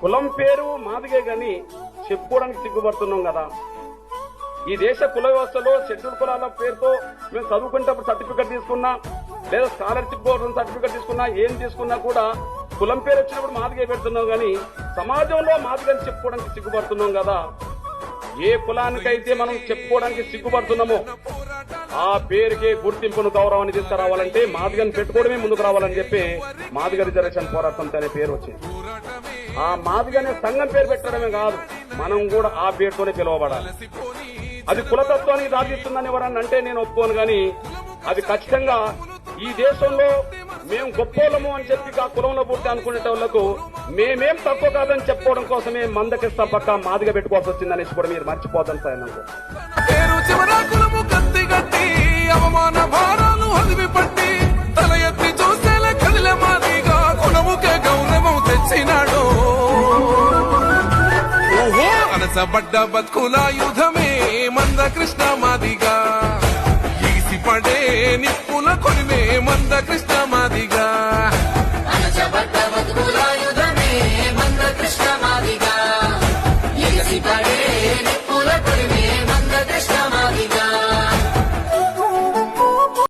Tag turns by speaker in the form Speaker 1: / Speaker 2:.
Speaker 1: కులం పేరు మాదిగే గాని చెప్పుకోవడానికి సిగ్గుపడుతున్నాం కదా. ఈ దేశ కుల వ్యవస్థలో షెడ్యూల్ కులాల పేరుతో మేము చదువుకునేటప్పుడు సర్టిఫికెట్ తీసుకున్నా లేదా స్కాలర్షిప్ కోసం సర్టిఫికెట్ తీసుకున్నా ఏం తీసుకున్నా కూడా కులం పేరు వచ్చినప్పుడు మాదిగే పెడుతున్నాం కానీ సమాజంలో మాదిగని చెప్పుకోవడానికి సిగ్గుపడుతున్నాం కదా. ఏ కులానికైతే మనం చెప్పుకోవడానికి సిగ్గుపడుతున్నామో ఆ పేరుకే గుర్తింపును గౌరవాన్ని తీసుకురావాలంటే మాదిగని పెట్టుకోవడమే ముందుకు రావాలని చెప్పి మాదిగ రిజర్వేషన్ పోరాటం అనే పేరు వచ్చింది. ఆ మాదిగనే సంఘం పేరు పెట్టడమే కాదు మనం కూడా ఆ పేరుతోనే పిలువబడాలి. అది కులతత్వానికి దారితీస్తుందని ఎవరన్నా అంటే నేను ఒప్పుకోను గాని అది ఖచ్చితంగా ఈ దేశంలో మేము గొప్పోలము అని చెప్పి ఆ కులంలో పుట్టి అనుకునే వాళ్ళకు మేమేం తక్కువ కాదని చెప్పుకోవడం కోసమే మందకిస్తా పక్క మాదిగా పెట్టుకోవాల్సి వచ్చిందనేసి కూడా మీరు మర్చిపోతాను సార్ నాకు
Speaker 2: పేరు చివర కులము కత్తి గట్టి అవమాన భారాలు హదివి పట్టి తల ఎత్తి చూసేలా కదిలే మాదిగా కులముకే గౌరవం తెచ్చినాడు. ఓహో! అనసబడ్డ బతుకుల యుధమే మంద కృష్ణ మాదిగా. ఈసి పడే నిప్పుల కొనిమే మంద కృష్ణ మాదిగా.